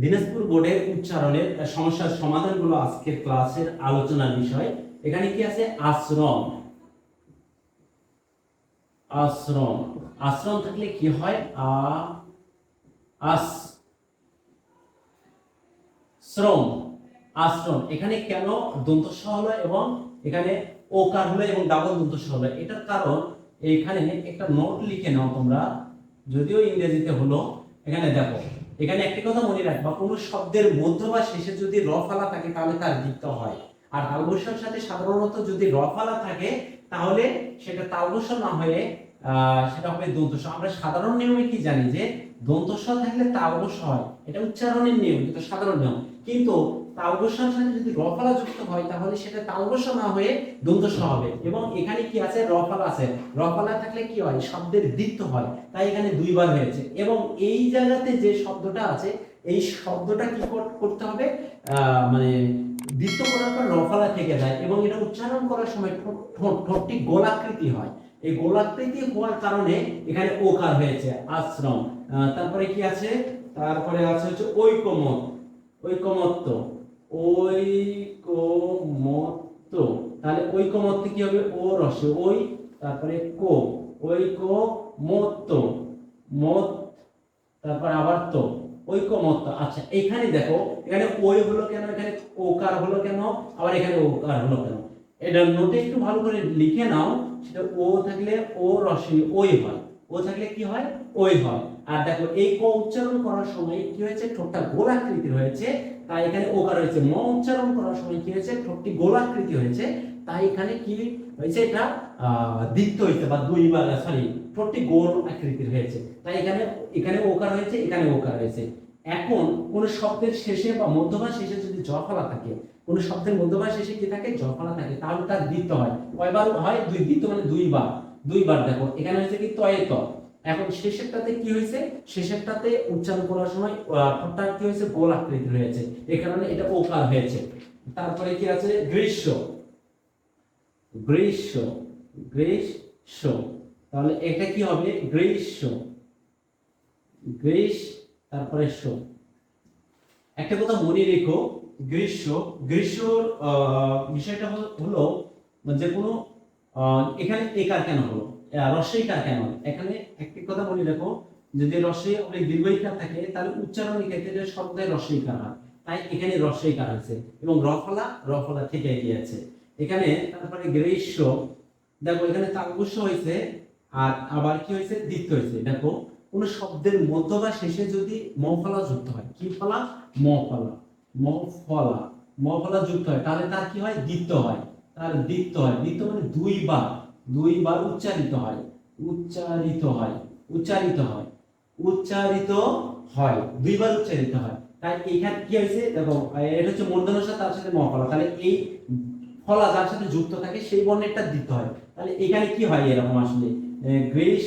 দিনাজপুর বোর্ডের উচ্চারণের সমস্যার সমাধান সমাধানগুলো আজকের ক্লাসের আলোচনার বিষয়। এখানে কি আছে? আশ্রম। আশ্রম। আশ্রম থাকলে কি হয়? আস, শ্রম। আশ্রম। এখানে কেন দন্তস্ব হলো এবং এখানে ওকার হলো এবং ডাবল দন্তস্ব হলো? এটার কারণ এখানে একটা নোট লিখে নাও তোমরা। যদিও ইংরেজিতে হলো। এখানে দেখো। এখানে একটি কথা মনে রাখবা কোনো শব্দের মধ্য বা শেষে যদি র ফালা থাকে, তাহলে তার লিপ্ত হয়। আর তালবসর সাথে সাধারণত যদি র ফালা থাকে, তাহলে সেটা তালবস্য না হয়ে সেটা হবে দন্তস আমরা সাধারণ নিয়মে কি জানি যে দন্তস থাকলে তালবস হয়। এটা উচ্চারণের নিয়ম, এটা সাধারণ নিয়ম। কিন্তু তালবস্যর সাথে যদি রফালা যুক্ত হয়, তাহলে সেটা তালবস্য না হয়ে দন্তস্ব হবে। এবং এখানে কি আছে? রফালা আছে। রফালা থাকলে কি হয়? শব্দের দ্বিত্ব হয়। তাই এখানে দুইবার হয়েছে। এবং এই জায়গাতে যে শব্দটা আছে, এই শব্দটা কি কর- করতে হবে? মানে দ্বিত্ব করার পর রফালা থেকে যায় এবং এটা উচ্চারণ করার সময় ঠোঁট, ঠোঁট- ঠোঁটটি গোলাকৃতি হয়। এই গোলাকৃতি হওয়ার কারণে এখানে ওকার হয়েছে, আশ্রম। তারপরে কি আছে? তারপরে আছে হচ্ছে ঐকমত। ঐকমত্য। ঐকমত্য। তাহলে ঐকমত্য কি হবে? ও রসে। ওই তারপরে কো। ঐকমত্য। মত, তারপর আবার তো। ঐকমত্য। আচ্ছা এখানে দেখো, এখানে ওই হলো কেন? এখানে ওকার হলো কেন? আবার এখানে ওকার হলো কেন? এটা নোটে একটু ভালো করে লিখে নাও। সেটা ও থাকলে ও রসে ওই হয়। ও থাকলে কি হয়? ওই হয়। আর দেখো, এই ক উচ্চারণ করার সময় কি হয়েছে? ঠোঁটটা গোলাকৃতির হয়েছে। তাই এখানে ওকার হয়েছে? ম উচ্চারণ করার সময় কি হয়েছে? ঠোঁটটি গোলাকৃতি হয়েছে। তাই এখানে কি হয়েছে? এটা দ্বিত্ব হয়েছে বা দুইবার সরি ঠোঁটটি গোল আকৃতির হয়েছে। তাই এখানে এখানে ওকার হয়েছে? এখানে ওকার হয়েছে। এখন কোন শব্দের শেষে বা মধ্যভাগ শেষে যদি জফলা থাকে, কোন শব্দের মধ্যভাগ শেষে কি থাকে? জফলা থাকে। তাহলে তার দ্বিত্ব হয়। কয়বার হয়? দুই দ্বিত্ব মানে দুইবার। দুইবার দেখো, এখানে হয়েছে কি? তয়ে ত। এখন শেষেরটাতে কি হয়েছে? শেষেরটাতে উচ্চারণ করার সময় কি হয়েছে? গোল আকৃতির হয়েছে এই কারণে এটা ওকার হয়েছে। তারপরে কি আছে? গ্রীষ্ম। গ্রীষ্ম। গ্রীষ্ম। তাহলে এটা কি হবে? গ্রীষ্ম। গ্রীষ তারপরে শো একটা কথা মনে রেখো গ্রীষ্ম। গ্রীষ্মর বিষয়টা হল- যে কোনো এখানে একার কেন হলো। আহ, রস্বইকার কেন এখানে কথা মনে রেখো যদি রস্বই অনেক দীর্ঘইকার থাকে, তাহলে উচ্চারণের ক্ষেত্রে শব্দের রস্বইকার হয়? তাই এখানে রস্বইকার আছে এবং রফলা রফলা থেকে গিয়েছে এখানে তারপরে গ্রীষ্ম, দেখো এখানে তালবস্য হয়েছে, আর আবার কি হয়েছে? দ্বিত্ব হয়েছে। দেখো, কোন শব্দের মধ্য বা শেষে যদি মফলা যুক্ত হয়, কি ফলা? মফলা। মফলা। মফলা যুক্ত হয়, তাহলে তার কি হয়? দ্বিত্ব হয়। তার দ্বিত্ব হয়। দ্বিত্ব মানে দুইবার। দুইবার উচ্চারিত হয়। উচ্চারিত হয়। উচ্চারিত হয়। উচ্চারিত হয়। দুইবার উচ্চারিত হয়। তাই এখানে কি হয়েছে? দেখো, এটা হচ্ছে মূর্ধন্য তার সাথে মফলা তাহলে এই ফলা যার সাথে যুক্ত থাকে, সেই বর্ণেরটা দিতে হয়। তাহলে এখানে কি হয় এরকম আসলে? গ্রীষ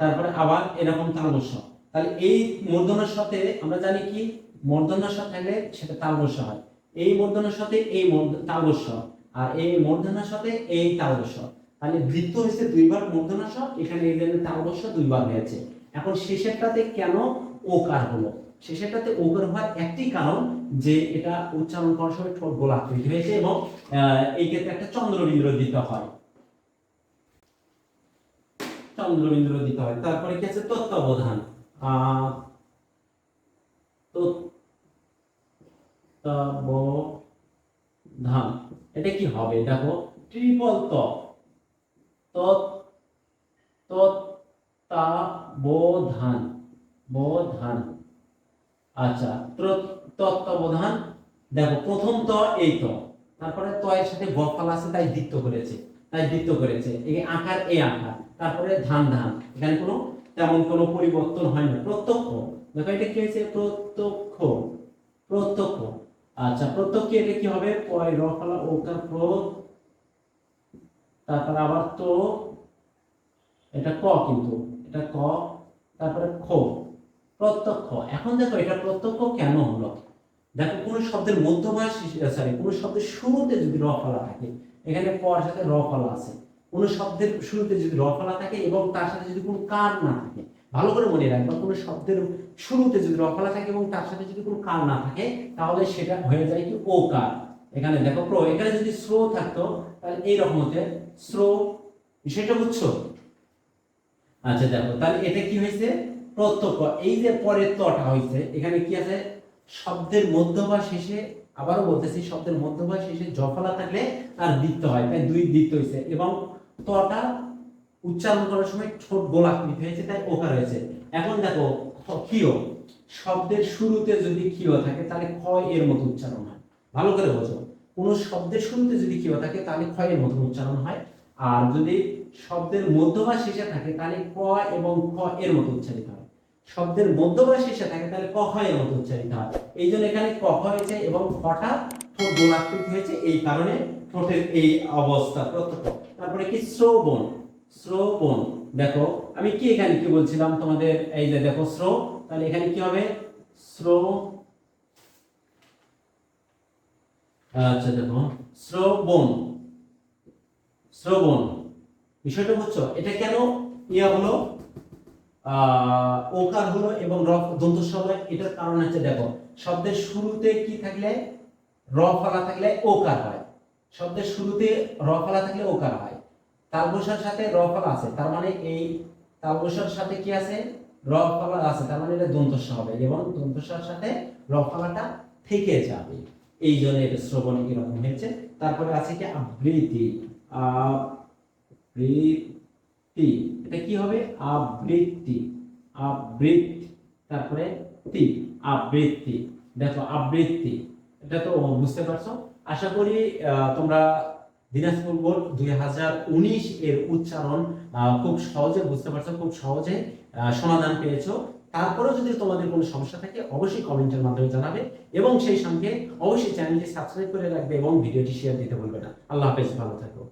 তারপরে আবার এরকম তালবস্য তাহলে এই মূর্ধন্যর সাথে আমরা জানি কি? মূর্ধন্যর সাথে থাকলে সেটা তালবস্য হয়। এই মূর্ধন্যর সাথে এই তালবস্য আর এই মূর্ধন্যর সাথে এই তালবস্য তাহলে বৃত্ত হয়েছে দুইবার মূর্ধন্য স্বর এখানে এই জন্য তালবস্য দুইবার হয়েছে। এখন শেষেরটাতে কেন ওকার হলো? শেষেরটাতে ওকার হওয়ার একটি কারণ যে এটা উচ্চারণ করার সময় ঠোঁট গোলাকৃতি হয়েছে এবং এই ক্ষেত্রে একটা চন্দ্রবিন্দু দিতে হয়। চন্দ্রবিন্দু দিতে হয়। তারপরে কি আছে? তত্ত্বাবধান। তত্ত্বাবধান। এটা কি হবে? দেখো ট্রিপল ত তত্ত্বাবধান বোধান আচ্ছা তত্ত্বাবধান। দেখো, প্রথম ত, এই ত। তারপরে ত এর সাথে বফাল আছে, তাই দ্বিত্ব করেছে, তাই দ্বিত্ব করেছে। এই আকার এই আকার। তারপরে ধান ধান। এখানে কোনো, তেমন কোনো পরিবর্তন হয় না। প্রত্যক্ষ। দেখো, এটা কি হয়েছে? প্রত্যক্ষ। প্রত্যক্ষ। আচ্ছা প্রত্যক্ষ এটা কি হবে? পয় রফলা ওকার প্র তারপর আবার তো, এটা ক কিন্তু, এটা ক, তারপরে খ, প্রত্যক্ষ। এখন দেখো এটা প্রত্যক্ষ কেন হলো? দেখো কোনো শব্দের মধ্যভাগ সরি কোনো শব্দের শুরুতে যদি র ফলা থাকে, এখানে পর সাথে র ফলা আছে। কোনো শব্দের শুরুতে যদি র ফলা থাকে এবং তার সাথে যদি কোনো কার না থাকে, ভালো করে মনে রাখবা, কোনো শব্দের শুরুতে যদি রফলা থাকে এবং তার সাথে যদি কোনো কার না থাকে, তাহলে সেটা হয়ে যায় কি ও কার। এখানে দেখো প্রো, এখানে যদি স্রো থাকতো, তাহলে এইরকম হতে স্রো বিষয়টা বুঝছ? আচ্ছা দেখো, তাহলে এটা কি হয়েছে? প্রত্যক্ষ, এই যে পরের তটা হয়েছে, এখানে কি আছে? শব্দের মধ্য বা শেষে, আবারও বলতেছি, শব্দের মধ্য বা শেষে জফলা থাকলে আর দ্বিত্ব হয়, তাই দুই দ্বিত্ব হয়েছে এবং তটা উচ্চারণ করার সময় ছোট গোলাকৃতি হয়েছে, তাই ওকার হয়েছে। এখন দেখো ক্ষীয়, শব্দের শুরুতে যদি ক্ষীয় থাকে, তাহলে খ এর মতো উচ্চারণ হয়। ভালো করে বোঝো। কোনো শব্দের শুনতে যদি কেউ থাকে, তাহলে খ এর মতো উচ্চারণ হয়। আর যদি শব্দের মধ্য বা শেষে থাকে, তাহলে ক এবং খ এর মতো উচ্চারিত হয়। শব্দের মধ্য বা শেষে থাকে, তাহলে ক এর মতো উচ্চারিত হয়। এই জন্য এখানে ক হয়েছে এবং খটা ঠোঁট গোলাকৃতি হয়েছে, এই কারণে ঠোঁটের এই অবস্থা প্রত্যক্ষ। তারপরে কি শ্রবণ? শ্রবণ। দেখো, আমি কি এখানে কি বলছিলাম তোমাদের? এই যে দেখো শ্রো তাহলে এখানে কি হবে? শ্রো আচ্ছা দেখো। শ্রবণ। শ্রবণ। বিষয়টা বুঝছ? এটা কেন ইয়া হলো? ওকার হলো এবং র দন্ত হয় এটার কারণ হচ্ছে দেখো, শব্দের শুরুতে কি থাকলে র ফলা থাকলে ওকার হয়। শব্দের শুরুতে র ফলা থাকলে ওকার হয়। তালবসার সাথে র ফলা আছে, তার মানে এই তালবসার সাথে কি আছে? র ফলা আছে, তার মানে এটা দন্তস্ব হবে এবং দন্তস্বর সাথে র ফলাটা থেকে যাবে। এই জন্য এটা শ্রবণে এরকম হয়েছে? তারপরে আছে কি আবৃত্তি। আবৃত্তি। এটা কি হবে? আবৃত্তি। আবৃত্তি। তারপরে তি। আবৃত্তি। দেখো, আবৃত্তি। এটা তো বুঝতে পারছ? আশা করি তোমরা দিনাজপুর বোর্ড দুই হাজার উনিশ এর উচ্চারণ খুব সহজে বুঝতে পারছ, খুব সহজে সমাধান পেয়েছ। তারপরেও যদি তোমাদের কোনো সমস্যা থাকে, অবশ্যই কমেন্টের মাধ্যমে জানাবে এবং সেই সঙ্গে অবশ্যই চ্যানেলটি সাবস্ক্রাইব করে রাখবে এবং ভিডিওটি শেয়ার দিতে ভুলবে না। আল্লাহ হাফেজ, ভালো থাকো।